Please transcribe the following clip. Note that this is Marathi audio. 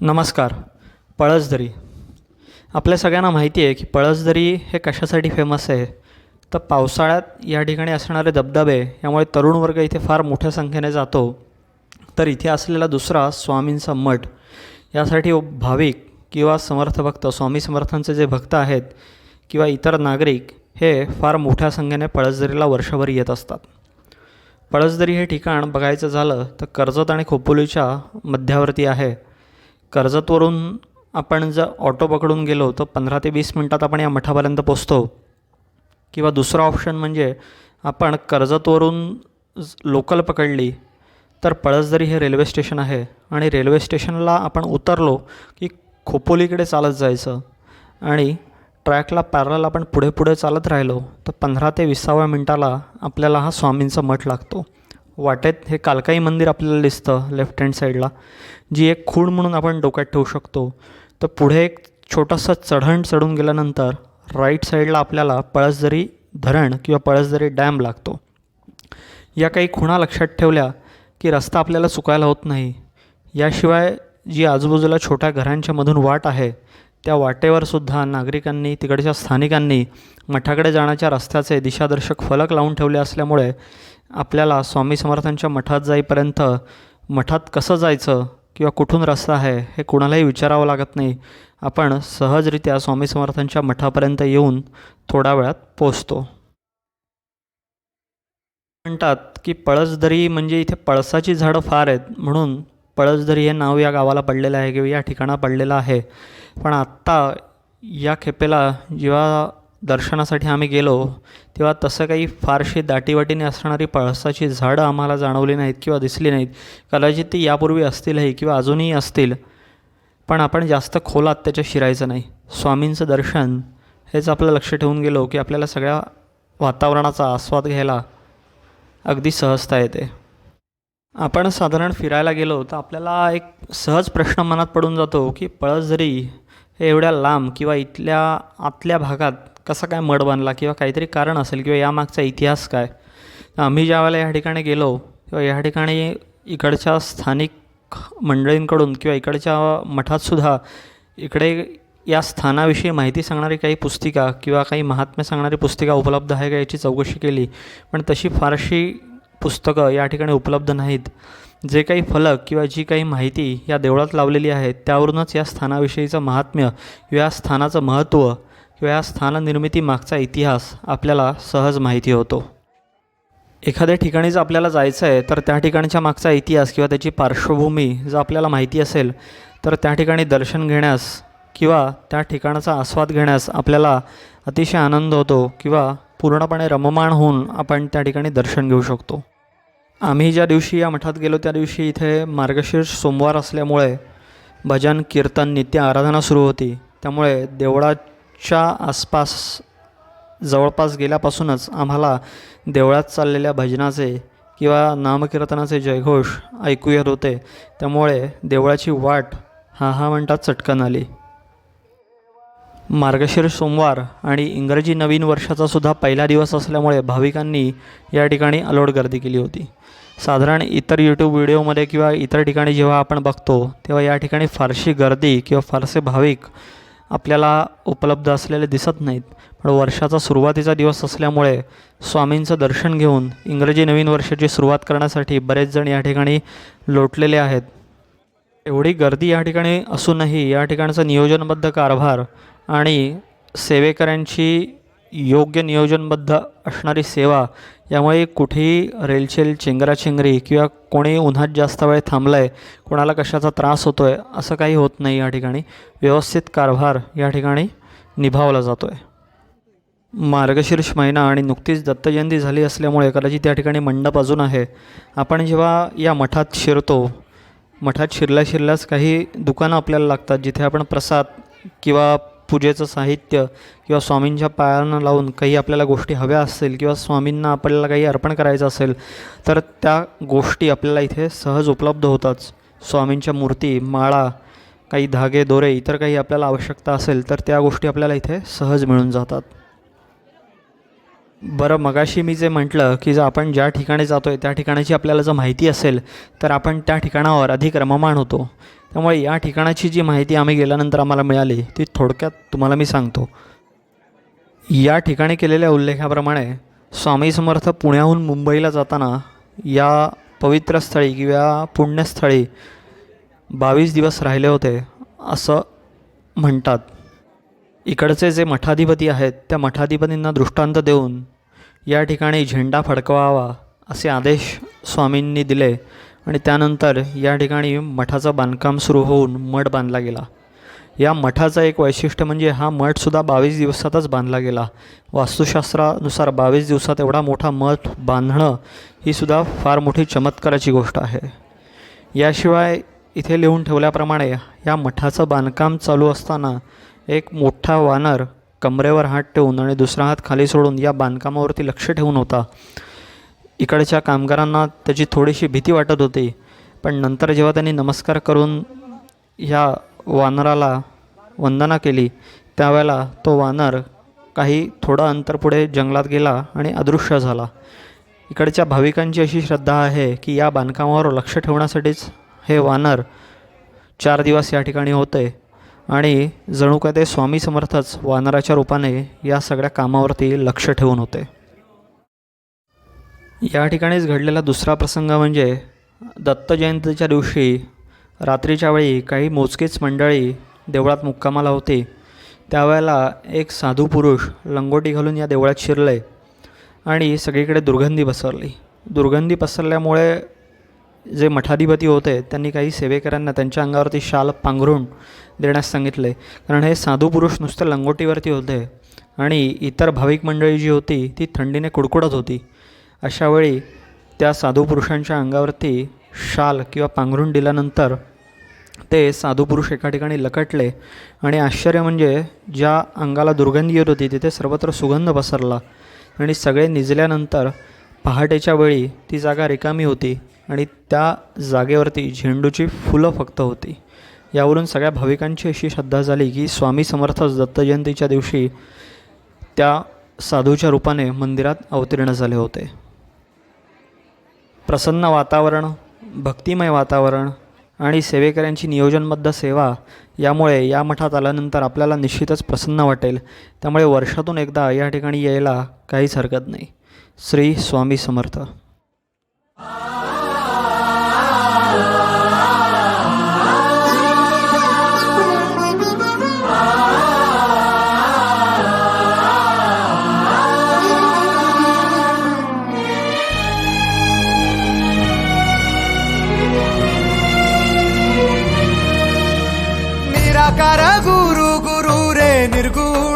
नमस्कार पळसदरी आपल्या सगळ्यांना माहिती आहे की पळसदरी हे कशासाठी फेमस आहे? तर पावसाळ्यात या ठिकाणी असणारे धबधबे यामुळे तरुण वर्ग इथे फार मोठ्या संख्येने जातो. तर इथे असलेला दुसरा स्वामींचा मठ यासाठी भाविक किंवा समर्थ भक्त स्वामी समर्थांचे जे भक्त आहेत किंवा इतर नागरिक हे फार मोठ्या संख्येने पळसदरीला वर्षभर येत असतात. पळसदरी हे ठिकाण बघायचं झालं तर कर्जत आणि खोपोलीच्या मध्यावरती आहे. कर्जतवरून आपण जर ऑटो पकडून गेलो तर पंधरा ते वीस मिनटात आपण या मठापर्यंत पोचतो. किंवा दुसरा ऑप्शन म्हणजे आपण कर्जतवरून लोकल पकडली तर पळसदरी हे रेल्वे स्टेशन आहे. आणि रेल्वे स्टेशनला आपण उतरलो की खोपोलीकडे चालत जायचं. आणि ट्रॅकला पॅरल आपण पुढे पुढे चालत राहिलो तर पंधरा ते विसाव्या मिनटाला आपल्याला हा स्वामींचा मठ लागतो. वाटेत हे कालकाई मंदिर आपल्याला दिसतं लेफ्ट हँड साईडला जी एक खूण म्हणून आपण डोक्यात ठेवू शकतो. तर पुढे एक छोटंसं चढण चढून गेल्यानंतर राईट साईडला आपल्याला पळसदरी धरण किंवा पळसदरी डॅम लागतो. या काही खुणा लक्षात ठेवल्या की रस्ता आपल्याला चुकायला होत नाही. याशिवाय जी आजूबाजूला छोट्या घरांच्या मधून वाट आहे त्या वाटेवर सुद्धा नागरिकांनी तिकडच्या स्थानिकांनी मठाकडे जाण्याच्या रस्त्याचे दिशादर्शक फलक लावून ठेवले असल्यामुळे आपल्याला स्वामी समर्थांच्या मठात जाईपर्यंत मठात कसं जायचं किंवा कुठून रस्ता आहे हे कुणालाही विचारावं लागत नाही. आपण सहजरित्या स्वामी समर्थांच्या मठापर्यंत येऊन थोड्या वेळात पोचतो म्हणतात की पळसदरी म्हणजे इथे पळसाची झाडं फार आहेत म्हणून पळसदरी हे नाव या गावाला पडलेलं आहे किंवा या ठिकाणा पडलेलं आहे. पण आत्ता या खेपेला जेव्हा दर्शनासाठी आम्ही गेलो तेव्हा तसं काही फारशी दाटीवाटीने असणारी पळसाची झाडं आम्हाला जाणवली नाहीत किंवा दिसली नाहीत. कदाचित ती यापूर्वी असतीलही किंवा अजूनही असतील. पण आपण जास्त खोलात त्याच्या शिरायचं नाही. स्वामींचं दर्शन हेच आपलं लक्ष ठेवून गेलो की आपल्याला सगळ्या वातावरणाचा आस्वाद घ्यायला अगदी सहजता येते. आपण साधारण फिरायला गेलो तर आपल्याला एक सहज प्रश्न मनात पडून जातो की पळसदरी हे एवढ्या लांब किंवा इथल्या आतल्या भागात कसा काय मड बांधला किंवा काहीतरी कारण असेल किंवा यामागचा इतिहास काय? आम्ही ज्यावेळेला या ठिकाणी गेलो किंवा या ठिकाणी इकडच्या स्थानिक मंडळींकडून किंवा इकडच्या मठातसुद्धा इकडे या स्थानाविषयी माहिती सांगणारी काही पुस्तिका किंवा काही महात्म्य सांगणारी पुस्तिका उपलब्ध आहे का याची चौकशी केली. पण तशी फारशी पुस्तकं या ठिकाणी उपलब्ध नाहीत. जे काही फलक किंवा जी काही माहिती या देवळात लावलेली आहे त्यावरूनच या स्थानाविषयीचं महात्म्य किंवा या स्थानाचं महत्त्व किंवा या स्थाननिर्मिती मागचा इतिहास आपल्याला सहज माहिती होतो. एखाद्या ठिकाणी जर आपल्याला जायचं आहे तर त्या ठिकाणच्या मागचा इतिहास किंवा त्याची पार्श्वभूमी जर आपल्याला माहिती असेल तर त्या ठिकाणी दर्शन घेण्यास किंवा त्या ठिकाणाचा आस्वाद घेण्यास आपल्याला अतिशय आनंद होतो किंवा पूर्णपणे रममाण होऊन आपण त्या ठिकाणी दर्शन घेऊ शकतो. आम्ही ज्या दिवशी या मठात गेलो त्या दिवशी इथे मार्गशीर्ष सोमवार असल्यामुळे भजन कीर्तन नित्य आराधना सुरू होती. त्यामुळे देवळात च्या आसपास जवळपास गेल्यापासूनच आम्हाला देवळात चाललेल्या भजनाचे किंवा नामकीर्तनाचे जयघोष ऐकू येत होते. त्यामुळे देवळाची वाट हा हा म्हणतात चटकन आली. मार्गशीर्ष सोमवार आणि इंग्रजी नवीन वर्षाचा सुद्धा पहिला दिवस असल्यामुळे भाविकांनी या ठिकाणी अलोट गर्दी केली होती. साधारण इतर यूट्यूब व्हिडिओमध्ये किंवा इतर ठिकाणी जेव्हा आपण बघतो तेव्हा या ठिकाणी फारशी गर्दी किंवा फारसे भाविक आपल्याला उपलब्ध असलेले दिसत नाहीत. पण वर्षाचा सुरुवातीचा दिवस असल्यामुळे स्वामींचं दर्शन घेऊन इंग्रजी नवीन वर्षाची सुरुवात करण्यासाठी बरेच जण या ठिकाणी लोटलेले आहेत. एवढी गर्दी या ठिकाणी असूनही या ठिकाणचं नियोजनबद्ध कारभार आणि सेवेकऱ्यांची योग्य नियोजनबद्ध असणारी सेवा यामुळे कुठेही रेलचेल चेंगराचेंगरी किंवा कोणी उन्हात जास्त वेळ थांबलं आहे कोणाला कशाचा त्रास होतो आहे असं काही होत नाही या ठिकाणी. व्यवस्थित कारभार या ठिकाणी निभावला जातो आहे मार्गशीर्ष महिना आणि नुकतीच दत्तजयंती झाली असल्यामुळे कदाचित त्या ठिकाणी मंडप अजून आहे. आपण जेव्हा या मठात शिरतो मठात शिरल्या शिरल्यास काही दुकानं आपल्याला लागतात जिथे आपण प्रसाद किंवा पूजेचं साहित्य किंवा स्वामींच्या पायांना लावून काही आपल्याला गोष्टी हव्या असतील किंवा स्वामींना आपल्याला काही अर्पण करायचं असेल तर त्या गोष्टी आपल्याला इथे सहज उपलब्ध होतात. स्वामींच्या मूर्ती माळा काही धागे दोरे इतर काही आपल्याला आवश्यकता असेल तर त्या गोष्टी आपल्याला इथे सहज मिळून जातात. बरं मगाशी मी जे म्हटलं की जर आपण ज्या ठिकाणी जातो आहे त्या ठिकाणाची आपल्याला जर माहिती असेल तर आपण त्या ठिकाणावर अधिक रममाण होतो. त्यामुळे या ठिकाणाची जी माहिती आम्ही गेल्यानंतर आम्हाला मिळाली ती थोडक्यात तुम्हाला मी सांगतो. या ठिकाणी केलेल्या उल्लेखाप्रमाणे स्वामी समर्थ पुण्याहून मुंबईला जाताना या पवित्र स्थळी किंवा पुण्यस्थळी बावीस दिवस राहिले होते असं म्हणतात. इकडचे जे मठाधिपती आहेत त्या मठाधिपतींना दृष्टांत देऊन या ठिकाणी झेंडा फडकवावा असे आदेश स्वामींनी दिले आणि त्यानंतर या ठिकाणी मठाचं बांधकाम सुरू होऊन मठ बांधला गेला. या मठाचं एक वैशिष्ट्य म्हणजे हा मठसुद्धा बावीस दिवसातच बांधला गेला. वास्तुशास्त्रानुसार बावीस दिवसात एवढा मोठा मठ बांधणं ही सुद्धा फार मोठी चमत्काराची गोष्ट आहे. याशिवाय इथे लिहून ठेवल्याप्रमाणे या मठाचं बांधकाम चालू असताना एक मोठा वानर कमरेवर हात ठेवून आणि दुसरा हात खाली सोडून या बांधकामावरती लक्ष ठेवून होता. इकडच्या कामगारांना त्याची थोडीशी भीती वाटत होती पण नंतर जेव्हा त्यांनी नमस्कार करून ह्या वानराला वंदना केली त्यावेळेला तो वानर काही थोडं अंतर पुढे जंगलात गेला आणि अदृश्य झाला. इकडच्या भाविकांची अशी श्रद्धा आहे की या बांधकामावर लक्ष ठेवण्यासाठीच हे वानर चार दिवस या ठिकाणी होते. आणि जणू काय ते स्वामी समर्थच वानराच्या रूपाने या सगळ्या कामावरती लक्ष ठेवून होते. या ठिकाणीच घडलेला दुसरा प्रसंग म्हणजे दत्त जयंतीच्या दिवशी रात्रीच्या वेळी काही मोजकीच मंडळी देवळात मुक्कामाला होती. त्यावेळेला एक साधू पुरुष लंगोटी घालून या देवळात शिरले आणि सगळीकडे दुर्गंधी पसरली. दुर्गंधी पसरल्यामुळे जे मठाधिपती होते त्यांनी काही सेवेकऱ्यांना त्यांच्या अंगावरती शाल पांघरून देण्यास सांगितले. कारण हे साधू पुरुष नुसतं लंगोटीवरती होते आणि इतर भाविक मंडळी जी होती ती थंडीने कुडकुडत होती. अशावेळी त्या साधू पुरुषांच्या अंगावरती शाल किंवा पांघरून दिल्यानंतर ते साधू पुरुष एका ठिकाणी लकटले आणि आश्चर्य म्हणजे ज्या अंगाला दुर्गंधी येत होती तिथे सर्वत्र सुगंध पसरला आणि सगळे निजल्यानंतर पहाटेच्या वेळी ती जागा रिकामी होती. आणि त्या जागेवरती झेंडूची फुलं फक्त होती. यावरून सगळ्या भाविकांची अशी श्रद्धा झाली की स्वामी समर्थ दत्तजयंतीच्या दिवशी त्या साधूच्या रूपाने मंदिरात अवतीर्ण झाले होते. प्रसन्न वातावरण भक्तिमय वातावरण आणि सेवेकऱ्यांची नियोजनबद्ध सेवा यामुळे या मठात आल्यानंतर आपल्याला निश्चितच प्रसन्न वाटेल. त्यामुळे वर्षातून एकदा या ठिकाणी यायला काहीच हरकत नाही. श्री स्वामी समर्थ. bir gurur.